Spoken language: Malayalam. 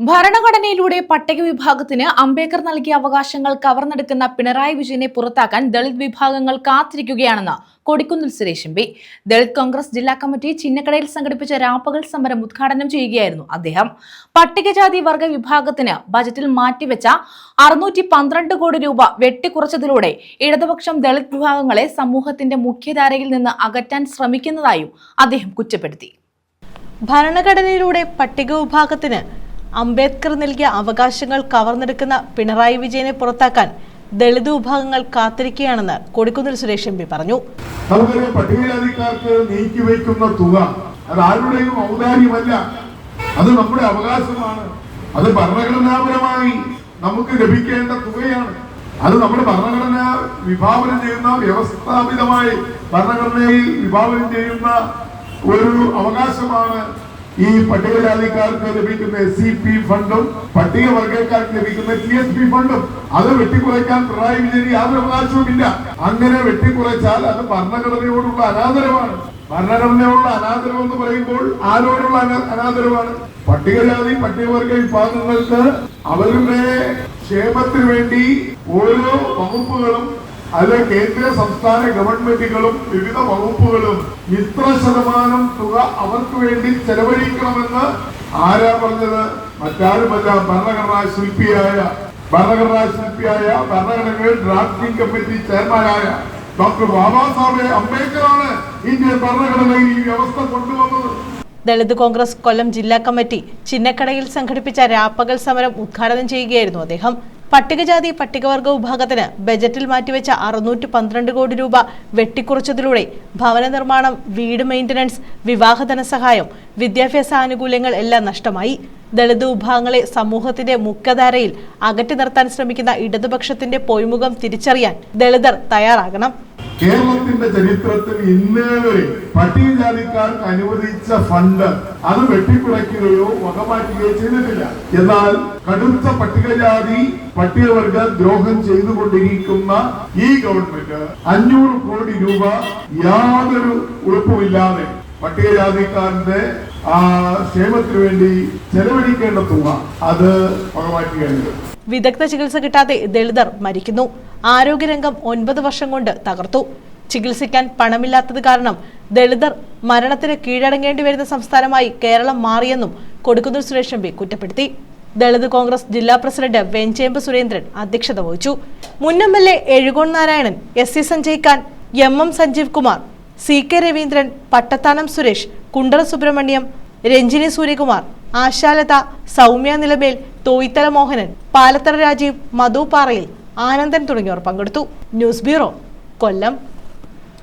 ഭരണഘടനയിലൂടെ പട്ടിക വിഭാഗത്തിന് അംബേദ്കർ നൽകിയ അവകാശങ്ങൾ കവർന്നെടുക്കുന്ന പിണറായി വിജയനെ പുറത്താക്കാൻ ദളിത് വിഭാഗങ്ങൾ കാത്തിരിക്കുകയാണെന്ന് Kodikunnil Suresh M P. Dalit Congress ജില്ലാ കമ്മിറ്റി ചിന്നക്കടയിൽ സംഘടിപ്പിച്ച രാപ്പകൽ സമരം ഉദ്ഘാടനം ചെയ്യുകയായിരുന്നു അദ്ദേഹം. പട്ടികജാതി വർഗ വിഭാഗത്തിന് ബജറ്റിൽ മാറ്റിവെച്ച അറുന്നൂറ്റി പന്ത്രണ്ട് കോടി രൂപ വെട്ടിക്കുറച്ചതിലൂടെ ഇടതുപക്ഷം ദളിത് വിഭാഗങ്ങളെ സമൂഹത്തിന്റെ മുഖ്യധാരയിൽ നിന്ന് അകറ്റാൻ ശ്രമിക്കുന്നതായും അദ്ദേഹം കുറ്റപ്പെടുത്തി. ഭരണഘടനയിലൂടെ പട്ടിക വിഭാഗത്തിന് അംബേദ്കർ നൽകിയ അവകാശങ്ങൾ കവർന്നെടുക്കുന്ന പിണറായി വിജയനെ പുറത്താക്കാൻ ദളിത് വിഭാഗങ്ങൾ കാത്തിരിക്കുകയാണെന്ന് കൊടിക്കുന്നിൽ സുരേഷ് എം പി പറഞ്ഞു. നമുക്കറിയാം പട്ടികജാതിക്കാർക്ക് നീക്കിവെക്കുന്ന തുക അത് ആരുടെയും ഔദാര്യമല്ല. അത് നമ്മുടെ അവകാശമാണ്. അത് ഭരണഘടനാപരമായി നമുക്ക് ലഭിക്കേണ്ട തുകയാണ്. അത് നമ്മുടെ ഭരണഘടന വിഭാവനം ചെയ്യുന്ന വ്യവസ്ഥാപിതമായി ഭരണഘടനയിൽ വിഭാവനം ചെയ്യുന്ന ഒരു അവകാശമാണ് ഈ പട്ടികജാതിക്കാർക്ക് ലഭിക്കുന്ന എസ് സി പി ഫണ്ടും പട്ടികവർഗക്കാർക്ക് ലഭിക്കുന്ന ടി എസ് പി ഫണ്ടും അത് വെട്ടിക്കുറയ്ക്കാൻ പിണറായി വിജയന് യാതൊരു അവകാശവുമില്ല. അങ്ങനെ വെട്ടിക്കുറച്ചാൽ അത് ഭരണഘടനയോടുള്ള അനാദരവാണ്. ഭരണഘടനയോടുള്ള അനാദരം എന്ന് പറയുമ്പോൾ ആരോടുള്ള അനാദരവാണ്? പട്ടികജാതി പട്ടികവർഗ വിഭാഗങ്ങൾക്ക് അവരുടെ ക്ഷേമത്തിന് വേണ്ടി ഓരോ വകുപ്പുകളും അത് കേന്ദ്ര സംസ്ഥാന ഗവൺമെന്റുകളും വിവിധ വകുപ്പുകളും ഇത്ര ശതമാനം തുക അവർക്ക് വേണ്ടി ചെലവഴിക്കണമെന്ന് ആരാ പറഞ്ഞത്? മറ്റാരുമല്ല ഭരണഘടനാ ശില്പിയായ ഭരണഘടനാ ശില്പിയായ ഭരണഘടനകളിൽ ഡ്രാഫ്റ്റിംഗ് കമ്മിറ്റി ചെയർമാനായ ഡോക്ടർ ബാബാ സാഹേബ് അംബേദ്കറാണ് ഇന്ത്യൻ ഭരണഘടനയിൽ ഈ വ്യവസ്ഥ കൊണ്ടുവന്നത്. ദളിത് കോൺഗ്രസ് കൊല്ലം ജില്ലാ കമ്മിറ്റി ചിന്നക്കടയിൽ സംഘടിപ്പിച്ച രാപ്പകൽ സമരം ഉദ്ഘാടനം ചെയ്യുകയായിരുന്നു അദ്ദേഹം. പട്ടികജാതി പട്ടികവർഗ വിഭാഗത്തിന് ബജറ്റിൽ മാറ്റിവെച്ച അറുന്നൂറ്റി പന്ത്രണ്ട് കോടി രൂപ വെട്ടിക്കുറച്ചതിലൂടെ ഭവന നിർമ്മാണം വീട് മെയിന്റനൻസ് വിവാഹ ധനസഹായം വിദ്യാഭ്യാസ ആനുകൂല്യങ്ങൾ എല്ലാം നഷ്ടമായി. ദളിത് വിഭാഗങ്ങളെ സമൂഹത്തിന്റെ മുഖ്യധാരയിൽ അകറ്റി നിർത്താൻ ശ്രമിക്കുന്ന ഇടതുപക്ഷത്തിന്റെ പൊയ്മുഖം തിരിച്ചറിയാൻ ദളിതർ തയ്യാറാകണം. കേരളത്തിന്റെ ചരിത്രത്തിൽ ഇന്നേവരെ പട്ടികജാതിക്കാർക്ക് അനുവദിച്ച ഫണ്ട് അത് വെട്ടിക്കുറയ്ക്കുകയോ വകമാറ്റുകയോ ചെയ്തിട്ടില്ല. എന്നാൽ കടുത്ത പട്ടികജാതി പട്ടികവർഗ ദ്രോഹം ചെയ്തുകൊണ്ടിരിക്കുന്ന ഈ ഗവൺമെന്റ് അഞ്ഞൂറ് കോടി രൂപ യാതൊരു ഉറപ്പുമില്ലാതെ പട്ടികജാതിക്കാരന്റെ ആ ക്ഷേമത്തിന് വേണ്ടി ചെലവഴിക്കേണ്ട തുക അത് വകമാറ്റുകയാണ് വിദഗ്ധ ചികിത്സ കിട്ടാതെ ദളിതർ മരിക്കുന്നു. ആരോഗ്യരംഗം ഒൻപത് വർഷം കൊണ്ട് തകർത്തു. ചികിത്സിക്കാൻ പണമില്ലാത്തത് കാരണം ദളിതർ മരണത്തിന് കീഴടങ്ങേണ്ടി വരുന്ന സംസ്ഥാനമായി കേരളം മാറിയെന്നും കൊടുക്കുന്നിൽ സുരേഷ് എം കുറ്റപ്പെടുത്തി. ദളിത് കോൺഗ്രസ് ജില്ലാ പ്രസിഡന്റ് വെഞ്ചേമ്പ് സുരേന്ദ്രൻ അധ്യക്ഷത വഹിച്ചു. മുൻ M L A Ezhukone Narayanan S C Sanjay Khan M M Sanjeev Kumar C K Raveendran Pattathanam Suresh Kundara Subrahmanyam Ranjini Suryakumar Ashalatha Soumya Nilamel Thoyithala Mohanan Palathara Rajeev Madhu Parayil Anandan തുടങ്ങിയവർ പങ്കെടുത്തു. News bureau Kollam.